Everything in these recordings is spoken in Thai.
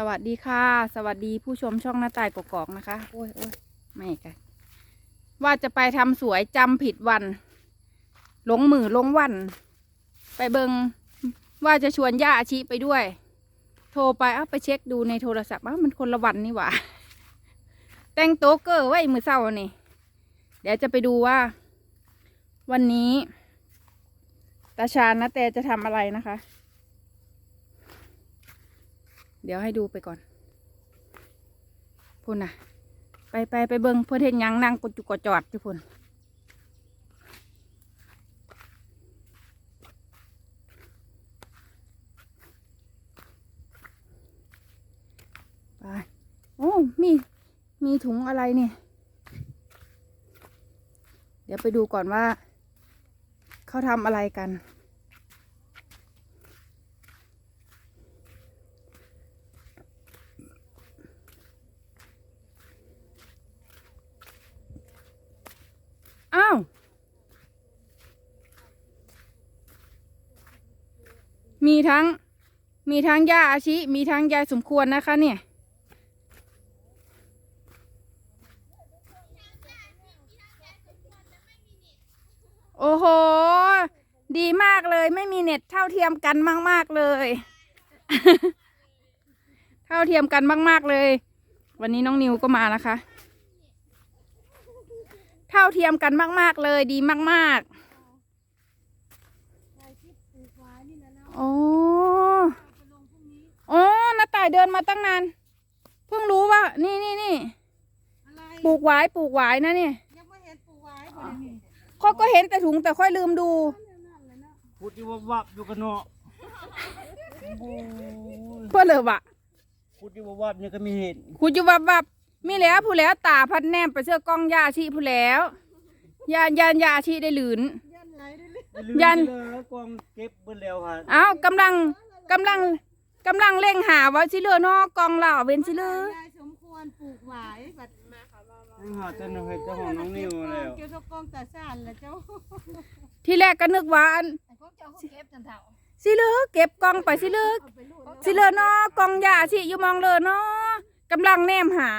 สวัสดีค่ะ สวัสดีผู้ชมช่องหน้าต่ายกอกๆนะคะโอ้ยโอ้ยไม่กันว่าจะไปทำสวยจำผิดวัน หลงมือหลงวัน ไปเบิงว่าจะชวนย่าอาชิไปด้วย โทรไปเอ้าไปเช็คดูในโทรศัพท์อ้าวมันคนละวันนี่หว่า แต่งโต๊ะเกอร์ไว้มือเศร้านี่ เดี๋ยวจะไปดูว่า วันนี้ตาชาญนะแต่จะทำอะไรนะคะ เดี๋ยวให้ดูไปก่อนพุ่นน่ะไปไปไปเบิงเพื่อเห็นยังนั่งกดจุกจอดจุพุ่นไปโอ้มีมีถุงอะไรเนี่ยเดี๋ยวไปดูก่อนว่า เขาทำอะไรกัน อ้าว มีทั้ง มีทั้งยาอาชิ มีทั้งยายสมควรนะคะเนี่ย โอ้โห ดีมากเลย ไม่มีเน็ตเท่าเทียมกันมาก ๆ เลย เท่าเทียมกันมาก ๆ เลย วันนี้น้องนิวก็มานะคะ เท่าเทียมกันมาก ๆ เลยดีมากๆโอ้โอ้น้าต่ายเดินมาตั้งนาน เพิ่งรู้ว่า นี่นี่นี่อะไรปลูกหวายปลูกหวายนะเนี่ยยังไม่เห็นปูไว้บ่ได้มีค่อยก็เห็นแต่ถุงแต่ค่อยลืมดูพูดที่ว่าวับอยู่กันเนาะโอ้ยเพื่อเลยวะพูดที่ว่าวับเนี่ยก็มีเห็นคุณจะวับวับ มีแล้วผู้แล้วตาพัดแนมไปเสื้อกล้องยาชีผู้แล้วยานยานยาชีได้หลืน ยันไหลได้เลยอย่าลืมยันเด้อกองเก็บเบิ่แล้วค่ะเอ้ากำลังกำลังกำลังเร่งหาว่าสิเลือเนอกองเหล่าเว้นสิเลือยายสมควรปลูกหวายบัดมาค่ะมายังหาเจ้าหน้าที่เจ้าของน้องนิวแล้ว เกี่ยวกับกองตาซ่านแล้วเจ้าที่แรกก็นึกว่าอันไอ้ของเจ้าเขาเก็บจันเถาสิเลือเก็บกองไปสิเลือเอาไปลูกสิเลือเนอกองยาชีอยู่มองเลยเนอกำลังแนมหา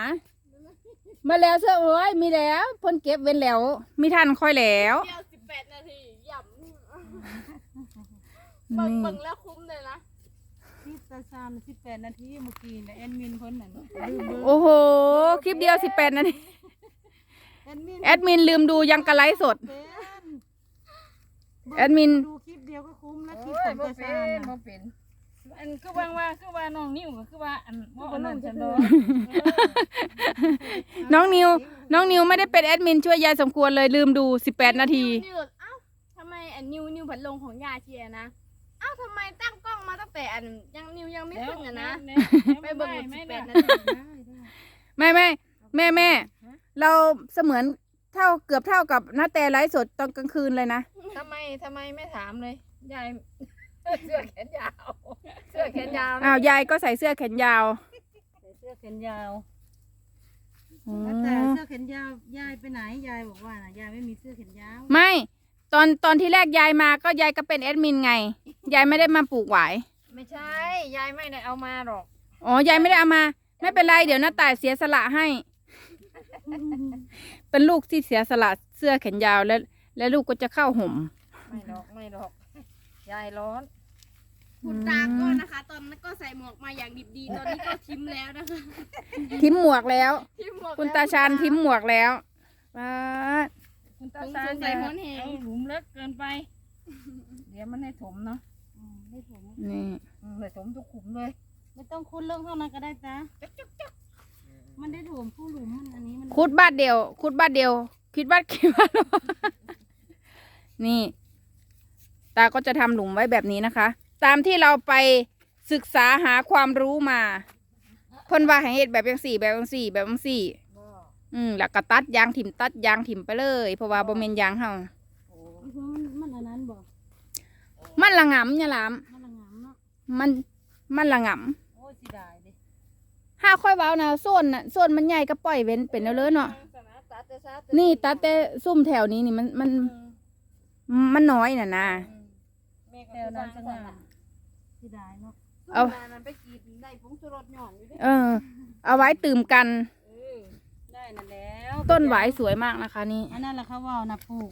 มาแล้วเสื้อโอ้ยมีแล้วเพ่นเก็บเว้นแล้ว มีทันค่อยแล้วเดียวสิบแปดนาทีหย่ำเบิ่งนี่เบิ่งแล้วคุ้มเลยนะที่ตาซ่านสิบแปดนาทีเมื่อกี้นะแอดมินคนนั้นลืมเบอร์โอ้โห คลิปเดียวสิบแปดนาทีแอดมินแอดมินลืมดูยังกระไลฟ์สด เป็นแอดมิน ดูคลิปเดียวก็คุ้มแล้วคลิปของตาซ่านบ่น่ะเป็นอันคือว่าว่าคือว่าน้องนิ้วก็คือว่าอันบ่อันนั้นฉันบ่น้ องนิว น้องนิวไม่ได้เป็นแอดมินช่วยยายสมควรเลยลืมดูสิบแปดนาทีนิวเอ้าทำไมอันนิวนิวผัดลงของยาเชียนะ เอ้าทำไมตั้งกล้องมาตั้งแต่อันยังนิวยังไม่ขึ้นอะนะไปเบิ่งไม่สิบแปได้ดนาทีได้ได้ไม่ไม่แม่แม่เราเสมือนเท่าเกือบเท่ากับหน้าแต่ไลฟ์สดตอนกลางคืนเลยนะ ทำไมทำไมไม่ถามเลย ยาย เสื้อแขนยาว เสื้อแขนยาวนะอ้าวยายก็ใส่เสื้อแขนยาว ใส่เสื้อแขนยาว อ๋อ แต่เสื้อแขนยาวยายไปไหนยายบอกว่าน่ะยายไม่มีเสื้อแขนยาวไม่ ตอนตอนที่แรกยายมาก็ยายก็เป็นแอดมินไง ยายไม่ได้มาปลูกหวาย ไม่ใช่ ยายไม่ได้เอามาหรอก อ๋อยายไม่ได้เอามา ไม่เป็นไรเดี๋ยวน้าต่ายเสียสละให้ เป็นลูกที่เสียสละเสื้อแขนยาวแล้ว แล้วลูกก็จะเข้าห่ม ไม่หรอกไม่หรอก ยายร้อน คุณตาก็นะคะ ตอนนั้นก็ใส่หมวกมาอย่างดิบดี ตอนนี้ก็ทิ้มแล้วนะคะทิ้มหมวกแล้ว ทิ้มหมวกคุณตาชาญทิ้มหมวกแล้วว้าดคุณตาชาญอย่าเอาหลุมเล็กเกินไป เดี๋ยวมันให้ถมเนาะอืมไม่ผมนี่อืมเลยถมทุกขุมเลย ไม่ต้องคุ้นเรื่องเท่านั้นก็ได้จ้ะมันได้ถมผู้หลุมมันอันนี้มันคุดบ้านเดียว คุดบ้านเดียว คิดบ้านคิดบ้านนี่ ตาก็จะทำหลุมไว้แบบนี้นะคะ ตามที่เราไปศึกษาหาความรู้มาเพิ่นว่าให้เฮ็ดแบบยังสี่ แบบยังสี่ แบบยังสี่ อืมแล้วก็ตัดยางถิ่มตัดยางถิ่มไปเลย เพราะว่าบ่แม่นยางเฮามันมันอันนั้นบอกมันละงำเนี่ยล่ะมันละงามเนาะมันมันละงโอ้ยสิได้ดิำห้าค่อยเว้านะส่วนน่ะส่วนมันใหญ่ก็ปล่อยเว้นเป็นเอาเลยเนาะตัดแต่ซะนี่ตัดแต่ซุ่มแถวนี้นี่มันมัน มันน้อยน่ะนะแม่ก็แถวคือนั้วานงจังสั่นหวะน่ะ สิได้เนาะเอานนั้นไปกรีดได้ผงชูรสยหย่อนอยู่เด้เออ เอาไว้ตื่มกัน เออได้นั่นแล้วต้นหวายสวยมากนะคะ นี่อันนั้นแหละเขาเว่านะปลูก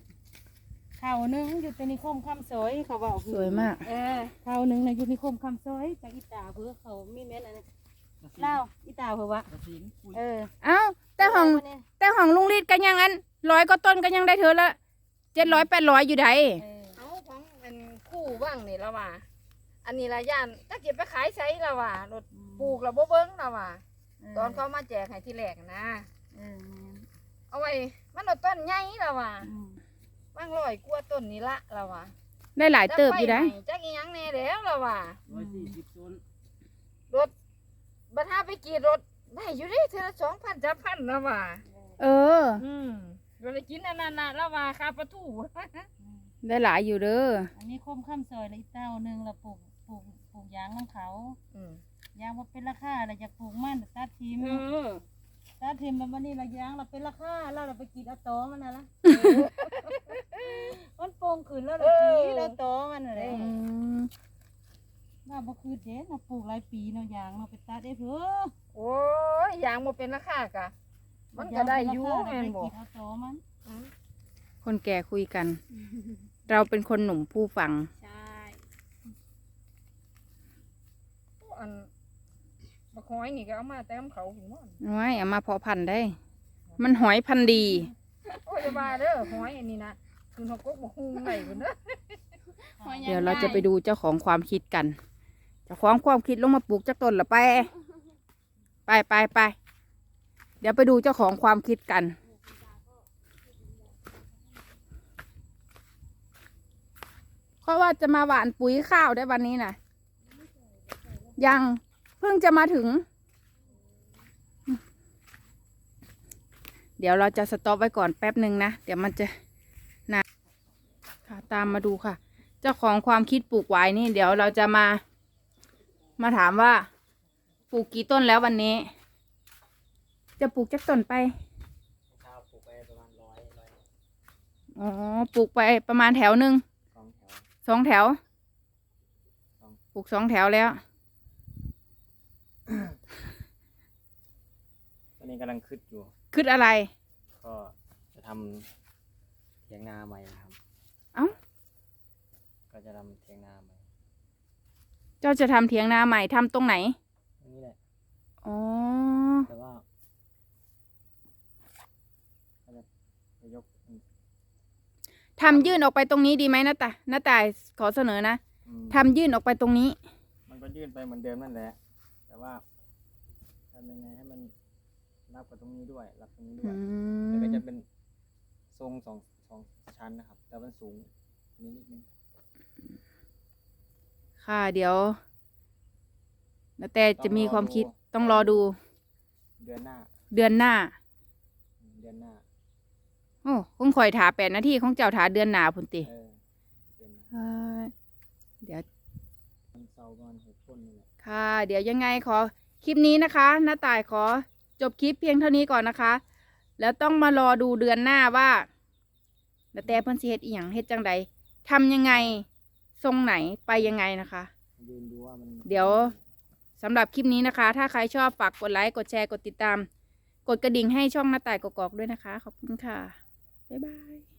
ข้าวหนึงอยู่ในนิคมคำซอยเขาเว่าสวยมาก เออข้าวหนึงในะอยู่นิคมคำซอยจากอีตาเพื่อเขามีเม็ดอันนั้นเล่าอีตาเพื่อวะกระสินคุยเออเอ้าแต่ของเาเนี่ยแต่ของลุงรีดกันยังอันร้อยก็ต้นก็ยังได้เธอละเจ็ดร้อยแปดร้อยอยู่ไดเออเอาของเป็นคู่บ้างนี่ละว่า อันนี้ละย่านถ้าเก็บไปขายใช้ละว่ารถปลูกละบ่เบิ้งละว่าตอนเขามาแจกให้ที่แรกนะ เออแม่นเอาไว้มันเอาต้นใหญ่ละว่าอืมบางร้อยกว่าต้นนี่ละละว่าได้หลายเติบอยู่ได้ จักใบใหม่จักอีหยังแน่แล้วละว่าร้อยสี่สิบต้นรถบัดหาไปกรีดรถได้อยู่ดิเทื่อละสองพันจับพันละว่าเออ อืมเราได้กินอันนั้นน่ะละว่าคาปลาทูได้หลายอยู่เด้อ อันนี้คมคำซอยแล้วอีเต้าหนึงเราปลูก ปลูกปลูกยางของเขาอืมยางว่าเป็นราคาเราจะปลูกมันแต่ตัดทิมเออตัดทิมแล้ววันนี้เรายางเราเป็นราคาแล้วเราไปกรีดเอาตอมันน่ะละมันโป่งขึ้นแล้วเรากรีดเอาตอมันน่ะเลยอืมเราบ่คือเด้เราปลูกหลายปีเนาะยางเราไปตัดได้เพื่อโอ้ยยางบ่เป็นราคากะ มันก็ได้อยู่แม่นบ่ไปกรีดเอาตอมันอืมคนแก่คุยกัน เราเป็นคนหนุ่มผู้ฟัง ใช่ อันบัก หอยนี่ก็เอามาแต้มเขาถึงว่าน้อยเอามาเพาะพันธุ์ได้ มันหอยพันธุ์ดี โอ้ยอย่าว่าเด้อหอยอันนี้นะคือเขาก็บ่ฮู้ไหนพุ่นเด้อหอยใหญ่เดี๋ยวเราจะไปดูเจ้าของความคิดกัน เจ้าของความคิดลงมาปลูกจักต้นละไป ไปไปไป เดี๋ยวไปดูเจ้าของความคิดกันเพราะว่าจะมาหว่านปุ๋ยข้าวได้วันนี้นะยังเพิ่งจะมาถึง เดี๋ยวเราจะสต็อปไว้ก่อนแป๊บหนึ่งนะ เดี๋ยวมันจะนะค่ะตามมาดูค่ะ เจ้าของความคิดปลูกไว้นี่เดี๋ยวเราจะมา มาถามว่า ปลูกกี่ต้นแล้ววันนี้ จะปลูกจักต้นไปข้าวปลูกไปประมาณร้อยร้อยอ๋อ ปลูกไปประมาณแถวหนึ่งสองแถวสองแถวสองปลูกสองแถวแล้ว ตอ นนี้กำลังคิดอยู่ คิดอะไร ก็จะทำเถียงนาใหม่นะครับ เอ้า ก็จะทำเถียงนาใหม่ เจ้าจะทำเถียงนาใหม่ทำตรงไหน ตรงนี้แหละ อ๋อ แต่ว่าก็จะจะยกทำยื่นออกไปตรงนี้ดีไหมนะตาน้าตายขอเสนอนะอืมทำยื่นออกไปตรงนี้ มันก็ยื่นไปเหมือนเดิมนั่นแหละ แต่ว่าทำยังไงให้มัน รับกับตรงนี้ด้วยรับตรงนี้ด้อืวยมแต่ก็จะเป็นทรงสองสองชั้นนะครับ แต่มันสูงนิดนิดนึง ค่ะเดี๋ยวนาแต่จะมีความคิดต้องรอดู เดือนหน้าเดือนหน้า อืมเดือนหน้า โอ้คงคอยถาแปดนาทีของเจ้าถาเดือนหนาพุ่นติเออ เดือนหน้าเอ้ยเดี๋ยวมันเสาร์ประมาณหกต้นนี่แหละ ค่ะ เดี๋ยวยังไงขอคลิปนี้นะคะน้าต่ายขอ จบคลิปเพียงเท่านี้ก่อนนะคะ แล้วต้องมารอดูเดือนหน้าว่าแต่เพิ่นสิเฮ็ดอีหยังเฮ็ดจังใดทำยังไงทรงไหนไปยังไงนะคะ เดี๋ยวสำหรับคลิปนี้นะคะ ถ้าใครชอบฝากกดไลค์กดแชร์กดติดตาม กดกระดิ่งให้ช่องหน้าต่ายกอกๆด้วยนะคะ ขอบคุณค่ะ บ๊ายบาย